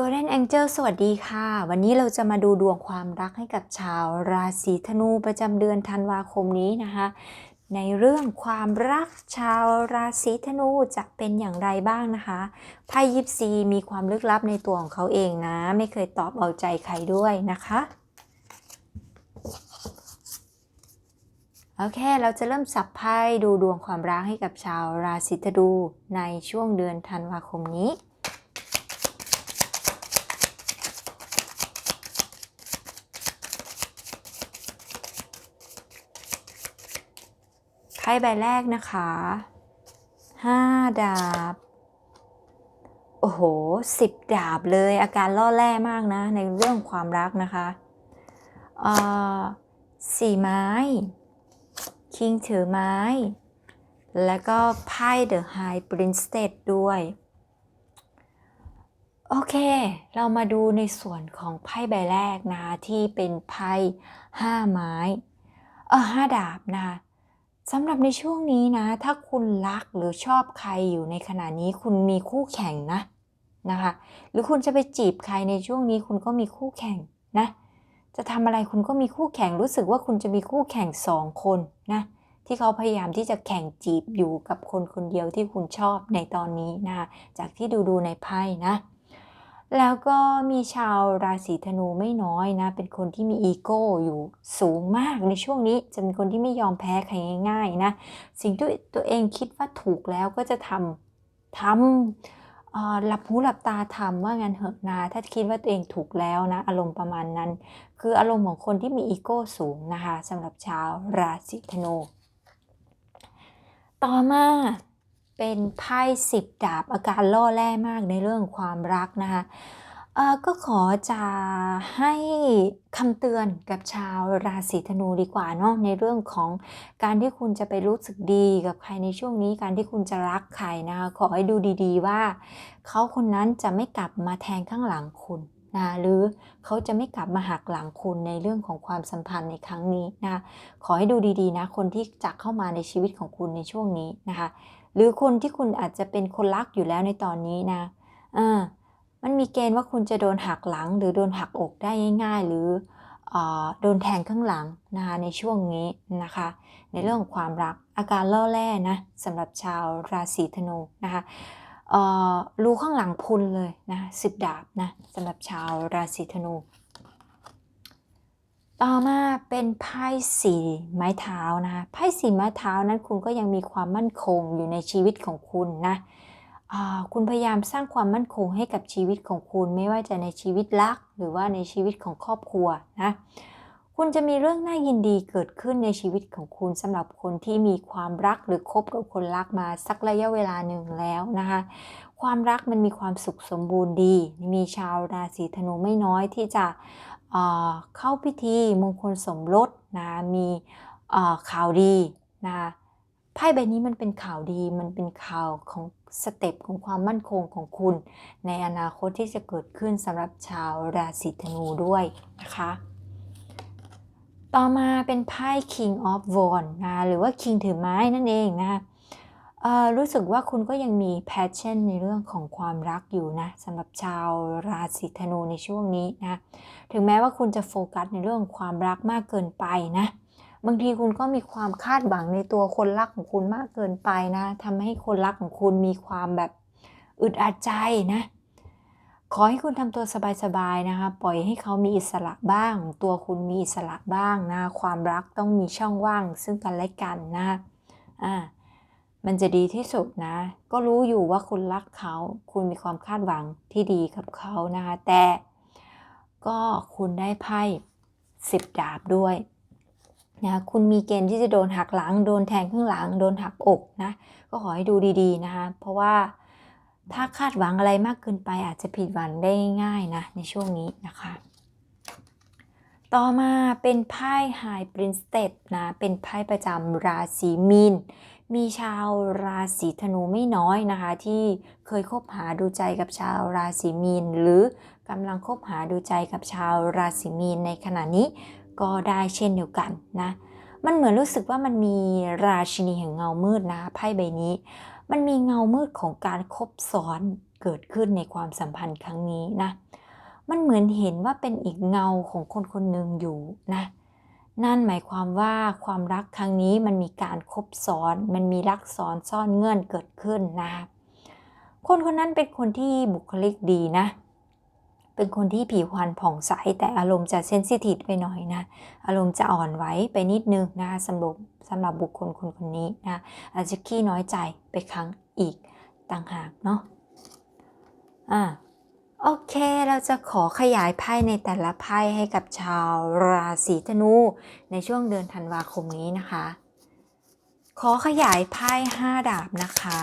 Golden Angel สวัสดีค่ะ วันนี้เราจะมาดูดวงความรักให้กับชาวราศีธนูประจำเดือนธันวาคมนี้นะคะ ในเรื่องความรักชาวราศีธนูจะเป็นอย่างไรบ้างนะคะไพ่ยิปซีมีความลึกลับในตัวของเขาเองนะ ไม่เคยตอบเอาใจใครด้วยนะคะโอเค เราจะเริ่มสับไพ่ดูดวงความรักให้กับชาวราศีธนูในช่วงเดือนธันวาคมนี้ ไพ่ใบแรกนะคะห้าดาบ โอ้โหสิบดาบเลย อาการล่อแร่มากนะ ในเรื่องความรักนะคะเอ่อสี่ไม้ คิงถือไม้ แล้วก็ไพ่เดอะไฮปรินสเตดด้วย โอเค เรามาดูในส่วนของไพ่ใบแรกนะคะที่เป็นไพ่ห้าไม้ เออห้าดาบนะคะ สำหรับในช่วงนี้นะ ถ้าคุณรักหรือชอบใครอยู่ในขณะนี้คุณมีคู่แข่งนะนะคะ หรือคุณจะไปจีบใครในช่วงนี้คุณก็มีคู่แข่งนะ จะทำอะไรคุณก็มีคู่แข่งรู้สึกว่าคุณจะมีคู่แข่งสองคนนะที่เขาพยายามที่จะแข่งจีบอยู่กับคนคนเดียวที่คุณชอบในตอนนี้นะคะจากที่ดูดูในไพ่นะ แล้วก็มีชาวราศีธนูไม่น้อยนะ เป็นคนที่มีอีโก้อยู่สูงมากในช่วงนี้จะเป็นคนที่ไม่ยอมแพ้ใครง่าย ๆ นะ สิ่งที่ตัวเองคิดว่าถูกแล้วก็จะทำทำหลับหูหลับตาทำว่างั้นเหอะนะถ้าคิดว่าตัวเองถูกแล้วนะ อารมณ์ประมาณนั้น คืออารมณ์ของคนที่มีอีโก้สูงนะคะสำหรับชาวราศีธนู ต่อมา เป็นไพ่สิบดาบอาการล่อแร่มากในเรื่องความรักนะคะก็ขอจะให้คำเตือนกับชาวราศีธนูดีกว่าเนาะในเรื่องของการที่คุณจะไปรู้สึกดีกับใครในช่วงนี้ การที่คุณจะรักใครนะคะขอให้ดูดีๆว่า เขาคนนั้นจะไม่กลับมาแทงข้างหลังคุณนะหรือเขาจะไม่กลับมาหักหลังคุณในเรื่องของความสัมพันธ์ในครั้งนี้นะขอให้ดูดีๆนะคนที่จะเข้ามาในชีวิตของคุณในช่วงนี้นะคะ หรือคนที่คุณอาจจะเป็นคนรักอยู่แล้วในตอนนี้นะเออมันมีเกณฑ์ว่าคุณจะโดนหักหลัง หรือโดนหักอกได้ง่าย ๆ หรือเออโดนแทงข้างหลังนะคะในช่วงนี้นะคะ ในเรื่องของความรักอาการล่อแร่นะสำหรับชาวราศีธนูนะคะเอ่อรู้ข้างหลังพุนเลยนะสิบดาบนะสำหรับชาวราศีธนู ต่อมาเป็นไพ่สีไม้เท้านะคะไพ่สีไม้เท้านั้นคุณก็ยังมีความมั่นคงอยู่ในชีวิตของคุณนะคุณพยายามสร้างความมั่นคงให้กับชีวิตของคุณไม่ว่าจะในชีวิตรัก หรือว่าในชีวิตของครอบครัวนะคุณจะมีเรื่องน่ายินดีเกิดขึ้นในชีวิตของคุณสำหรับคนที่มีความรักหรือคบกับคนรักมาสักระยะเวลาหนึ่งแล้วนะคะความรักมันมีความสุขสมบูรณ์ดี มีชาวราศีธนูไม่น้อยที่จะ เข้าพิธีมงคลสมรสนะมีข่าวดีนะไพ่ใบนี้มันเป็นข่าวดีมันเป็นข่าวของสเต็ปของความมั่นคงของคุณ ในอนาคตที่จะเกิดขึ้นสำหรับชาวราศีธนูด้วยนะคะ ต่อมาเป็นไพ่ King of Wands นะหรือว่า King ถือไม้นั่นเองนะ อ่อรู้สึกว่าคุณก็ยังมี passion ในเรื่องของความรักอยู่นะสำหรับชาวราศีธนูในช่วงนี้นะ ถึงแม้ว่าคุณจะโฟกัสในเรื่องของความรักมากเกินไปนะ บางทีคุณก็มีความคาดหวังในตัวคนรักของคุณมากเกินไปนะทำให้คนรักของคุณมีความแบบอึดอัดใจนะขอให้คุณทำตัวสบายๆนะคะ ปล่อยให้เขามีอิสระบ้าง ตัวคุณมีอิสระบ้างนะ ความรักต้องมีช่องว่างซึ่งกันและกันนะอ่า มันจะดีที่สุดนะ ก็รู้อยู่ว่าคุณรักเขา คุณมีความคาดหวังที่ดีกับเขานะคะ แต่ก็คุณได้ไพ่สิบดาบด้วยนะคุณมีเกณฑ์ที่จะโดนหักหลัง โดนแทงข้างหลัง โดนหักอกนะ ก็ขอให้ดูดีๆนะคะ เพราะว่าถ้าคาดหวังอะไรมากเกินไปอาจจะผิดหวังได้ง่ายนะ ในช่วงนี้นะคะ ต่อมาเป็นไพ่ High Priestess นะ เป็นไพ่ประจำราศีมีน มีชาวราศีธนูไม่น้อยนะคะ ที่เคยคบหาดูใจกับชาวราศีมีน หรือกำลังคบหาดูใจกับชาวราศีมีนในขณะนี้ก็ได้เช่นเดียวกันนะมันเหมือนรู้สึกว่ามันมีราชินีแห่งเงามืดนะไพ่ใบนี้ มันมีเงามืดของการคบซ้อนเกิดขึ้นในความสัมพันธ์ครั้งนี้นะมันเหมือนเห็นว่าเป็นอีกเงาของคนคนหนึ่งอยู่นะ นั่นหมายความว่าความรักครั้งนี้มันมีการคบซ้อน มันมีรักซ้อนซ่อนเงื่อนเกิดขึ้นนะคะคนคนนั้นเป็นคนที่บุคลิกดีนะ เป็นคนที่ผิวพรรณผ่องใสแต่อารมณ์จะเซนซิทีฟไปหน่อยนะ อารมณ์จะอ่อนไหวไปนิดนึงนะสำหรับสำหรับบุคคลคนคนนี้นะอาจจะขี้น้อยใจไปครั้งอีกต่างหากเนาะอ่า โอเค เราจะขอขยายไพ่ในแต่ละไพ่ให้กับชาวราศีธนู ในช่วงเดือนธันวาคมนี้นะคะ ขอขยายไพ่ห้าดาบนะคะ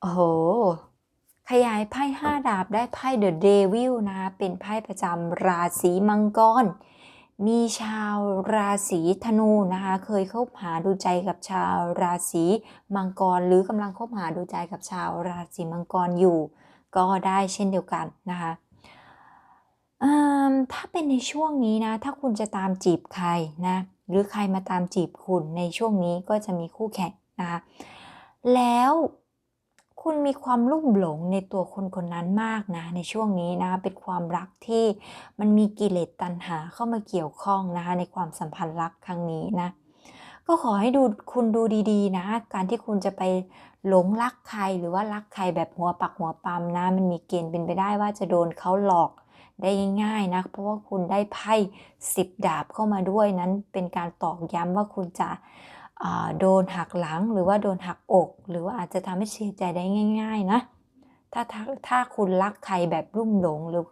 โอ้โห ขยายไพ่ห้าดาบได้ไพ่เดอะเดวิลนะคะเป็นไพ่ประจำราศีมังกร มีชาวราศีธนูนะคะ เคยคบหาดูใจกับชาวราศีมังกร หรือกำลังคบหาดูใจกับชาวราศีมังกรอยู่ ก็ได้เช่นเดียวกันนะคะถ้าเป็นในช่วงนี้นะ ถ้าคุณจะตามจีบใครนะ หรือใครมาตามจีบคุณในช่วงนี้ก็จะมีคู่แข่งนะคะ แล้ว คุณมีความลุ่มหลงในตัวคนคนนั้นมากนะ ในช่วงนี้นะ เป็นความรักที่มันมีกิเลสตัณหาเข้ามาเกี่ยวข้องนะคะในความสัมพันธ์รักครั้งนี้นะ ก็ขอให้ดูคุณดูดีๆ นะ การที่คุณจะไปหลงรักใครหรือว่ารักใครแบบหัวปักหัวปั๊มนะ มันมีเกณฑ์เป็นไปได้ว่าจะโดนเขาหลอกได้ง่ายๆนะ เพราะว่าคุณได้ไพ่สิบดาบเข้ามาด้วยนั้นเป็นการตอกย้ำว่าคุณจะ โดนหักหลังหรือว่าโดนหักอก หรือว่าอาจจะทำให้เสียใจได้ง่าย ๆ นะถ้าถ้าถ้าคุณรักใครแบบรุ่มหลงหรือ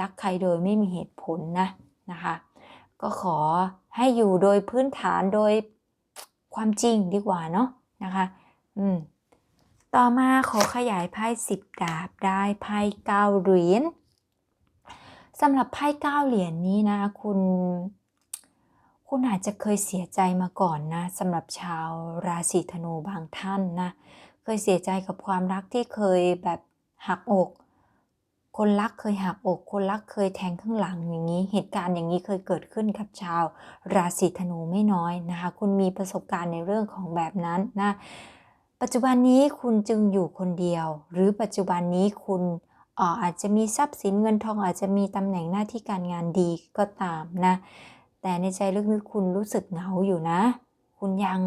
รักใครโดยไม่มีเหตุผลนะนะคะ ก็ขอให้อยู่โดยพื้นฐานโดยความจริงดีกว่าเนาะนะคะ อืม ต่อมาขอขยายไพ่สิบดาบได้ไพ่เก้าเหรียญสำหรับไพ่เก้าเหรียญนี้นะ คุณ คุณอาจจะเคยเสียใจมาก่อนนะสำหรับชาวราศีธนูบางท่านนะ เคยเสียใจกับความรักที่เคยแบบหักอก คนรักเคยหักอก คนรักเคยแทงข้างหลังอย่างนี้ เหตุการณ์อย่างนี้เคยเกิดขึ้นกับชาวราศีธนูไม่น้อยนะคะ คุณมีประสบการณ์ในเรื่องของแบบนั้นนะ ปัจจุบันนี้คุณจึงอยู่คนเดียว หรือปัจจุบันนี้คุณอาจจะมีทรัพย์สินเงินทองอาจจะมีตำแหน่งหน้าที่การงานดีก็ตามนะ แต่ในใจลึกๆคุณรู้สึกเหงาอยู่นะ คุณยัง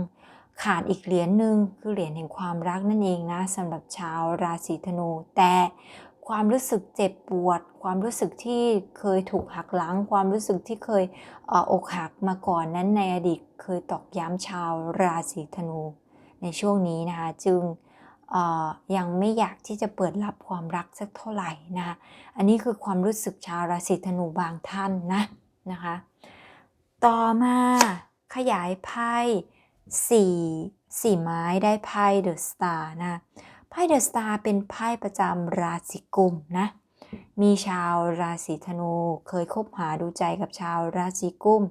ขาดอีกเหรียญหนึ่งคือเหรียญแห่งความรักนั่นเองนะสำหรับชาวราศีธนู แต่ความรู้สึกเจ็บปวด ความรู้สึกที่เคยถูกหักหลัง ความรู้สึกที่เคยอกหักมาก่อนนั้นในอดีตเคยตอกย้ำชาวราศีธนู ในช่วงนี้นะคะจึงยังไม่อยากที่จะเปิดรับความรักสักเท่าไหร่นะคะอันนี้คือความรู้สึกชาวราศีธนูบางท่านนะนะคะ ต่อมา ขยายไพ่สี่สี่ไม้ได้ไพ่เดอะสตาร์นะ ไพ่เดอะสตาร์เป็นไพ่ประจำราศีกุมนะ มีชาวราศีธนูเคยคบหาดูใจกับชาวราศีกุม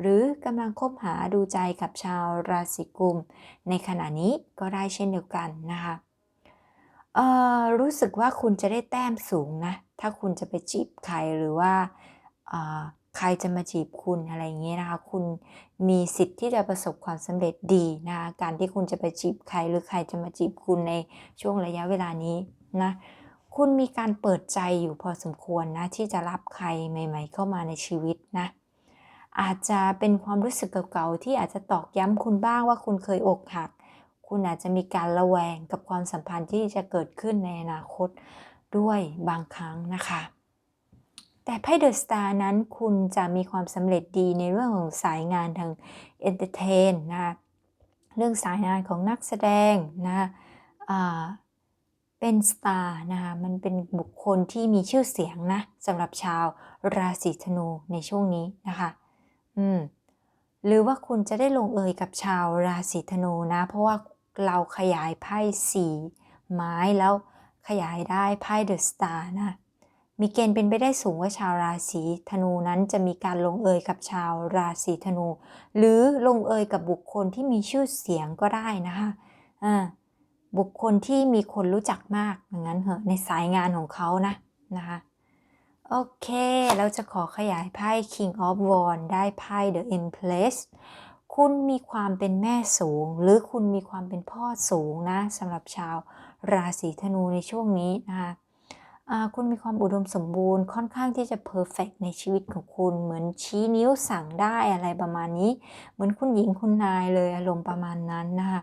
หรือกำลังคบหาดูใจกับชาวราศีกุม ในขณะนี้ก็ได้เช่นเดียวกันนะคะรู้สึกว่าคุณจะได้แต้มสูงนะ ถ้าคุณจะไปจีบใครหรือว่า ใครจะมาจีบคุณอะไรอย่างเงี้ยนะคะ คุณมีสิทธิ์ที่จะประสบความสำเร็จดีนะคะการที่คุณจะไปจีบใครหรือใครจะมาจีบคุณในช่วงระยะเวลานี้นะคุณมีการเปิดใจอยู่พอสมควรนะที่จะรับใครใหม่ ๆ เข้ามาในชีวิตนะอาจจะเป็นความรู้สึกเก่าๆที่อาจจะตอกย้ำคุณบ้างว่าคุณเคยอกหัก คุณอาจจะมีการระแวงกับความสัมพันธ์ที่จะเกิดขึ้นในอนาคตด้วยบางครั้งนะคะ แต่ไพ่เดอะสตาร์นั้นคุณจะมีความสำเร็จดีในเรื่องของสายงานทางเอนเตอร์เทนนะเรื่องสายงานของนักแสดงนะเป็นสตาร์นะคะมันเป็นบุคคลที่มีชื่อเสียงนะสำหรับชาวราศีธนูในช่วงนี้นะคะอืมหรือว่าคุณจะได้ลงเอยกับชาวราศีธนูนะ เพราะว่าเราขยายไพ่สีไม้แล้วขยายได้ไพ่เดอะสตาร์นะ มีเกณฑ์เป็นไปได้สูงว่าชาวราศีธนูนั้นจะมีการลงเอยกับชาวราศีธนู หรือลงเอยกับบุคคลที่มีชื่อเสียงก็ได้นะคะบุคคลที่มีคนรู้จักมากอย่างนั้นเหอะในสายงานของเขานะนะคะโอเค เราจะขอขยายไพ่ King of Wands ได้ไพ่ The Empress คุณมีความเป็นแม่สูง หรือคุณมีความเป็นพ่อสูงนะสำหรับชาวราศีธนูในช่วงนี้นะคะ คุณมีความอุดมสมบูรณ์ค่อนข้างที่จะเพอร์เฟกในชีวิตของคุณ เหมือนชี้นิ้วสั่งได้อะไรประมาณนี้ เหมือนคุณหญิงคุณนายเลยอารมณ์ประมาณนั้นนะคะ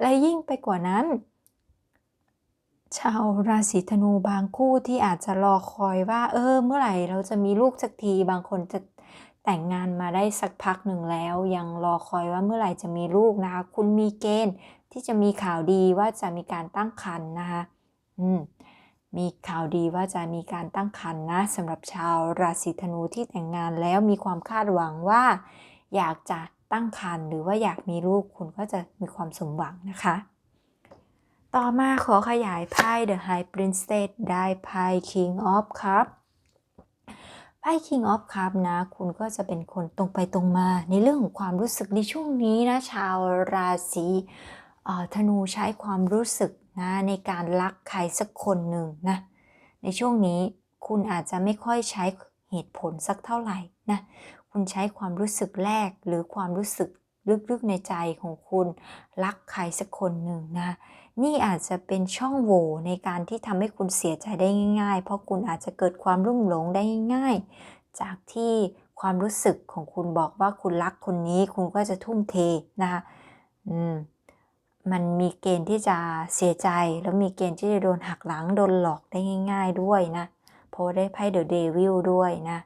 และยิ่งไปกว่านั้น ชาวราศีธนูบางคู่ที่อาจจะรอคอยว่า เออ เมื่อไหร่เราจะมีลูกสักทีบางคนจะแต่งงานมาได้สักพักหนึ่งแล้ว ยังรอคอยว่าเมื่อไหร่จะมีลูกนะคะ คุณมีเกณฑ์ที่จะมีข่าวดีว่าจะมีการตั้งครรภ์นะคะอืม มีข่าวดีว่าจะมีการตั้งครรภ์นะสำหรับชาวราศีธนูที่แต่งงานแล้วมีความคาดหวังว่า อยากจะตั้งครรภ์หรือว่าอยากมีลูกคุณก็จะมีความสมหวังนะคะ ต่อมาขอขยายไพ่ The High Princess ได้ไพ่ King of Cup ไพ่ King of Cup นะ คุณก็จะเป็นคนตรงไปตรงมา ในเรื่องของความรู้สึกในช่วงนี้นะ ชาวราศีธนูใช้ความรู้สึก นะในการรักใครสักคนหนึ่งนะในช่วงนี้คุณอาจจะไม่ค่อยใช้เหตุผลสักเท่าไหร่นะคุณใช้ความรู้สึกแรกหรือความรู้สึกลึกๆในใจของคุณรักใครสักคนหนึ่งนะ นี่อาจจะเป็นช่องโหว่ในการที่ทำให้คุณเสียใจได้ง่าย ๆ เพราะคุณอาจจะเกิดความรุ่มหลงได้ง่าย จากที่ความรู้สึกของคุณบอกว่าคุณรักคนนี้ คุณก็จะทุ่มเทนะคะอืม มันมีเกณฑ์ที่จะเสียใจ แล้วมีเกณฑ์ที่จะโดนหักหลังโดนหลอกได้ง่าย ๆ ด้วยนะ เพราะได้ไพ่เดอะเดวิลด้วยนะ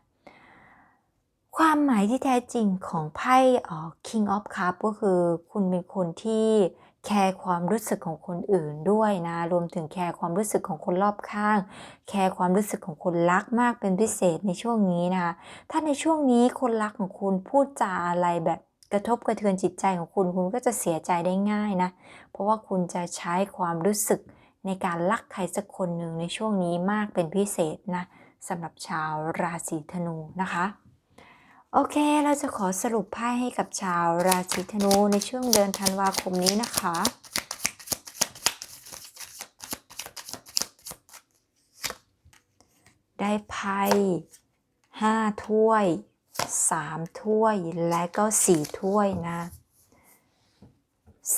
ความหมายที่แท้จริงของไพ่อ่อ King of Cup ก็คือคุณเป็นคนที่แคร์ความรู้สึกของคนอื่นด้วยนะ รวมถึงแคร์ความรู้สึกของคนรอบข้าง แคร์ความรู้สึกของคนรักมากเป็นพิเศษในช่วงนี้นะคะ ถ้าในช่วงนี้คนรักของคุณพูดจาอะไรแบบ กระทบกระเทือนจิตใจของคุณ คุณก็จะเสียใจได้ง่ายนะ เพราะว่าคุณจะใช้ความรู้สึกในการรักใครสักคนหนึ่งในช่วงนี้มากเป็นพิเศษนะสำหรับชาวราศีธนูนะคะ โอเคเราจะขอสรุปไพ่ให้กับชาวราศีธนูในช่วงเดือนธันวาคมนี้นะคะได้ไพ่ห้าถ้วย สามถ้วยและก็สี่ถ้วยนะ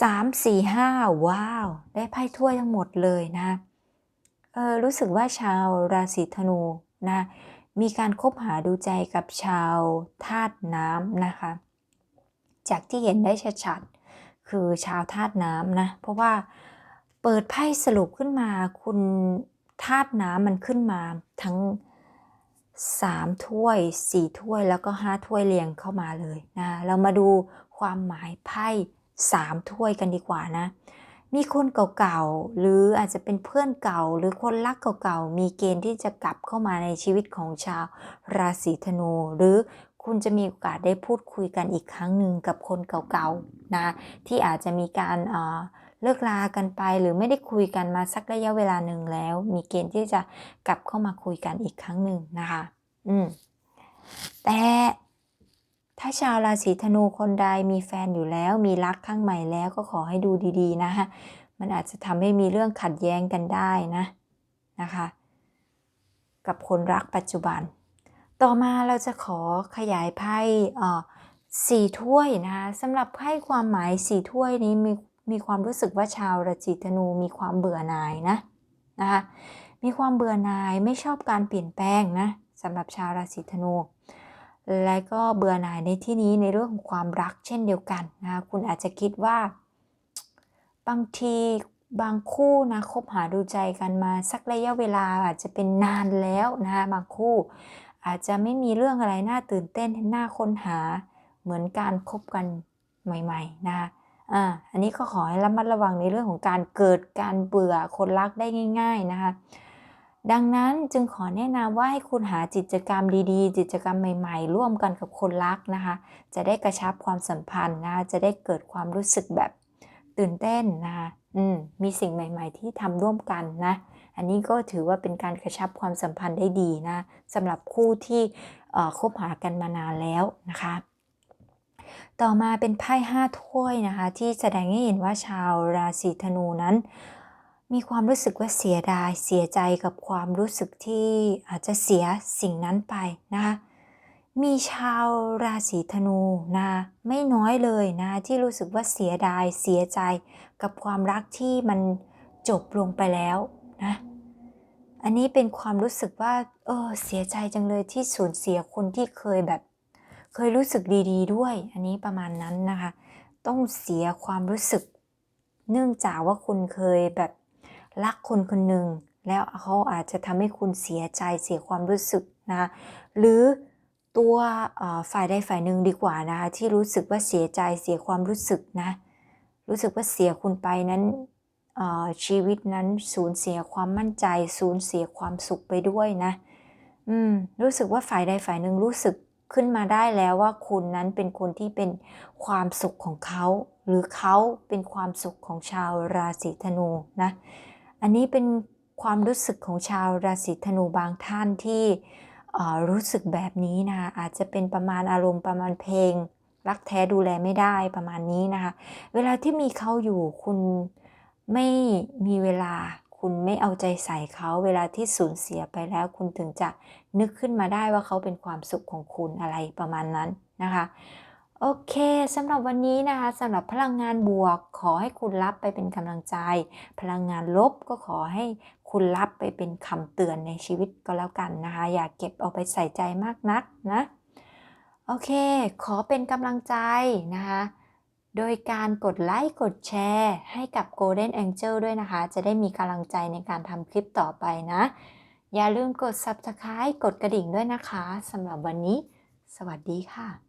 สามสี่ห้าว้าว ได้ไพ่ถ้วยทั้งหมดเลยนะเออรู้สึกว่าชาวราศีธนูนะมีการคบหาดูใจกับชาวธาตุน้ำนะคะ จากที่เห็นได้ชัดๆคือชาวธาตุน้ำนะ เพราะว่าเปิดไพ่สรุปขึ้นมาคุณธาตุน้ำมันขึ้นมาทั้ง 3 ถ้วย 4 ถ้วยแล้วก็ 5 ถ้วยเรียงเข้ามาเลยนะเรามาดูความหมายไพ่3 ถ้วยกันดีกว่านะ มีคนเก่าๆ หรืออาจจะเป็นเพื่อนเก่า หรือคนรักเก่าๆ มีเกณฑ์ที่จะกลับเข้ามาในชีวิตของชาวราศีธนู หรือคุณจะมีโอกาสได้พูดคุยกันอีกครั้งหนึ่งกับคนเก่าๆ นะ ที่อาจจะมีการเเลิกลากันไปหรือไม่ได้คุยกันมาสักระยะเวลาหนึ่งแล้ว มีเกณฑ์ที่จะกลับเข้ามาคุยกันอีกครั้งหนึ่งนะคะ อืม แต่ถ้าชาวราศีธนูคนใดมีแฟนอยู่แล้ว มีรักข้างใหม่แล้วก็ขอให้ดูดีๆ นะฮะมันอาจจะทำให้มีเรื่องขัดแย้งกันได้นะนะคะ กับคนรักปัจจุบัน ต่อมาเราจะขอขยายไพ่สี่ถ้วยนะคะสำหรับไพ่ความหมายสี่ถ้วยนี้มี มีความรู้สึกว่าชาวราศีธนูมีความเบื่อหน่ายนะนะคะมีความเบื่อหน่ายไม่ชอบการเปลี่ยนแปลงนะสำหรับชาวราศีธนู และก็เบื่อหน่ายในที่นี้ในเรื่องของความรักเช่นเดียวกันนะคะคุณอาจจะคิดว่า บางทีบางคู่นะคบหาดูใจกันมาสักระยะเวลาอาจจะเป็นนานแล้วนะบางคู่ อาจจะไม่มีเรื่องอะไรน่าตื่นเต้นน่าค้นหาเหมือนการคบกันใหม่ ๆ นะะ อ่าอันนี้ก็ขอให้ระมัดระวังในเรื่องของการเกิดการเบื่อคนรักได้ง่าย ๆนะคะ ดังนั้นจึงขอแนะนำว่าให้คุณหากิจกรรมดีๆ กิจกรรมใหม่ๆ ร่วมกันกับคนรักนะคะ จะได้กระชับความสัมพันธ์นะคะจะได้เกิดความรู้สึกแบบตื่นเต้นนะคะอืมมีสิ่งใหม่ ๆ ที่ทำร่วมกันนะอันนี้ก็ถือว่าเป็นการกระชับความสัมพันธ์ได้ดีนะสำหรับคู่ที่คบหากันมานานแล้วนะคะ ต่อมาเป็นไพ่ห้าถ้วยนะคะ ที่แสดงให้เห็นว่าชาวราศีธนูนั้น มีความรู้สึกว่าเสียดายเสียใจกับความรู้สึกที่อาจจะเสียสิ่งนั้นไปนะคะมีชาวราศีธนูนะไม่น้อยเลยนะที่รู้สึกว่าเสียดายเสียใจกับความรักที่มันจบลงไปแล้วนะอันนี้เป็นความรู้สึกว่าเออเสียใจจังเลยที่สูญเสียคนที่เคยแบบ เคยรู้สึกดีๆด้วย อันนี้ประมาณนั้นนะคะ ต้องเสียความรู้สึก เนื่องจากว่าคุณเคยแบบรักคนคนหนึ่งแล้วเขาอาจจะทำให้คุณเสียใจเสียความรู้สึกนะคะหรือตัวฝ่ายใดฝ่ายหนึ่งดีกว่านะคะที่รู้สึกว่าเสียใจเสียความรู้สึกนะรู้สึกว่าเสียคุณไปนั้นชีวิตนั้นสูญเสียความมั่นใจ สูญเสียความสุขไปด้วยนะ อืมรู้สึกว่าฝ่ายใดฝ่ายหนึ่งรู้สึก ขึ้นมาได้แล้วว่าคุณนั้นเป็นคนที่เป็นความสุขของเขา หรือเขาเป็นความสุขของชาวราศีธนูนะ อันนี้เป็นความรู้สึกของชาวราศีธนูบางท่านที่รู้สึกแบบนี้นะอาจจะเป็นประมาณอารมณ์ประมาณเพลง รักแท้ดูแลไม่ได้ประมาณนี้นะคะ เวลาที่มีเขาอยู่คุณไม่มีเวลา คุณไม่เอาใจใส่เขาเวลาที่สูญเสียไปแล้ว คุณถึงจะนึกขึ้นมาได้ว่าเขาเป็นความสุขของคุณอะไรประมาณนั้นนะคะโอเคสำหรับวันนี้นะคะสำหรับพลังงานบวก ขอให้คุณรับไปเป็นกำลังใจ พลังงานลบก็ขอให้คุณรับไปเป็นคำเตือนในชีวิตก็แล้วกันนะคะ อย่าเก็บเอาไปใส่ใจมากนักนะ โอเค ขอเป็นกำลังใจนะคะ โดยการกดไลค์กดแชร์ให้กับ Golden Angel ด้วยนะคะ จะได้มีกำลังใจในการทำคลิปต่อไปนะ อย่าลืมกด Subscribe กดกระดิ่งด้วยนะคะสำหรับวันนี้ สวัสดีค่ะ